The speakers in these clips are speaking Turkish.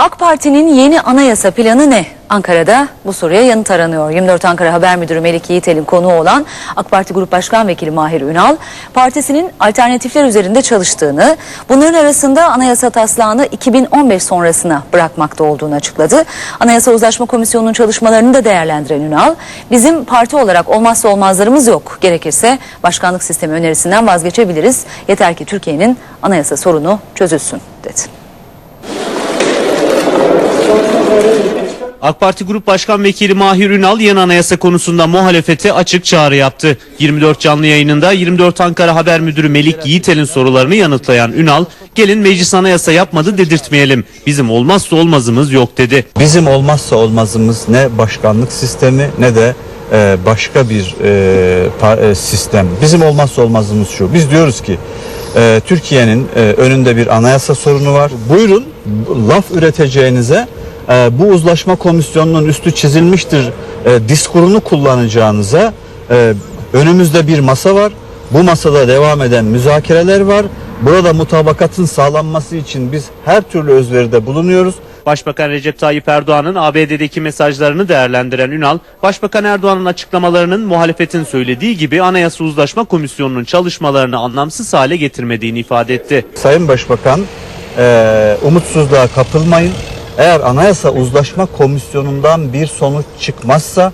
AK Parti'nin yeni anayasa planı ne? Ankara'da bu soruya yanıt aranıyor. 24 Ankara Haber Müdürü Melik Yiğitel'in konuğu olan AK Parti Grup Başkan Vekili Mahir Ünal, partisinin alternatifler üzerinde çalıştığını, bunların arasında anayasa taslağını 2015 sonrasına bırakmakta olduğunu açıkladı. Anayasa Uzlaşma Komisyonu'nun çalışmalarını da değerlendiren Ünal, bizim parti olarak olmazsa olmazlarımız yok. Gerekirse başkanlık sistemi önerisinden vazgeçebiliriz. Yeter ki Türkiye'nin anayasa sorunu çözülsün dedi. AK Parti Grup Başkan Vekili Mahir Ünal yeni anayasa konusunda muhalefete açık çağrı yaptı. 24 canlı yayınında 24 Ankara Haber Müdürü Melik Yiğitel'in sorularını yanıtlayan Ünal, gelin meclis anayasa yapmadı dedirtmeyelim. Bizim olmazsa olmazımız yok dedi. Bizim olmazsa olmazımız ne başkanlık sistemi ne de e, başka bir e, e, sistem. Bizim olmazsa olmazımız şu. Biz diyoruz ki Türkiye'nin önünde bir anayasa sorunu var. Buyurun laf üreteceğinize e, bu uzlaşma komisyonunun üstü çizilmiştir e, diskurunu kullanacağınıza e, önümüzde bir masa var. Bu masada devam eden müzakereler var. Burada mutabakatın sağlanması için biz her türlü özveride bulunuyoruz. Başbakan Recep Tayyip Erdoğan'ın ABD'deki mesajlarını değerlendiren Ünal, Başbakan Erdoğan'ın açıklamalarının muhalefetin söylediği gibi Anayasa Uzlaşma Komisyonu'nun çalışmalarını anlamsız hale getirmediğini ifade etti. Sayın Başbakan eee, umutsuzluğa kapılmayın. Eğer Anayasa Uzlaşma Komisyonu'ndan bir sonuç çıkmazsa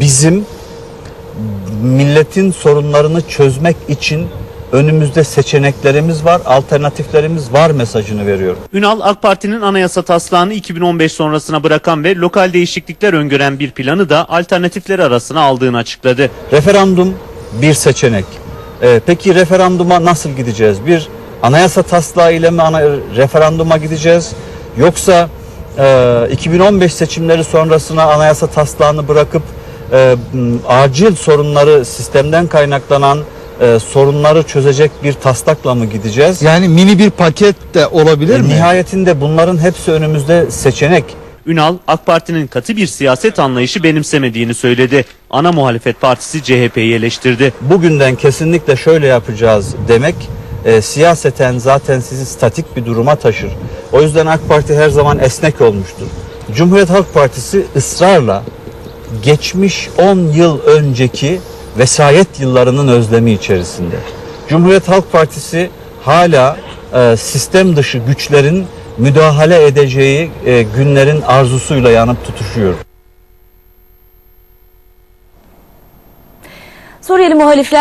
bizim milletin sorunlarını çözmek için önümüzde seçeneklerimiz var, alternatiflerimiz var mesajını veriyorum. Ünal, AK Parti'nin anayasa taslağını 2015 sonrasına bırakan ve lokal değişiklikler öngören bir planı da alternatifleri arasına aldığını açıkladı. Referandum bir seçenek. Ee, peki referanduma nasıl gideceğiz? Bir anayasa taslağı ile mi ana, referanduma gideceğiz? Yoksa e, 2015 seçimleri sonrasına anayasa taslağını bırakıp e, acil sorunları sistemden kaynaklanan e, sorunları çözecek bir taslakla mı gideceğiz? Yani mini bir paket de olabilir E, mi? nihayetinde bunların hepsi önümüzde seçenek. Ünal, AK Parti'nin katı bir siyaset anlayışı benimsemediğini söyledi. Ana muhalefet partisi CHP'yi eleştirdi. bugünden kesinlikle şöyle yapacağız demek e, siyaseten zaten sizi statik bir duruma taşır. O yüzden AK Parti her zaman esnek olmuştur. Cumhuriyet Halk Partisi ısrarla geçmiş 10 yıl önceki vesayet yıllarının özlemi içerisinde. Cumhuriyet Halk Partisi hala e, sistem dışı güçlerin müdahale edeceği e, günlerin arzusuyla yanıp tutuşuyor. Suriyeli muhalifler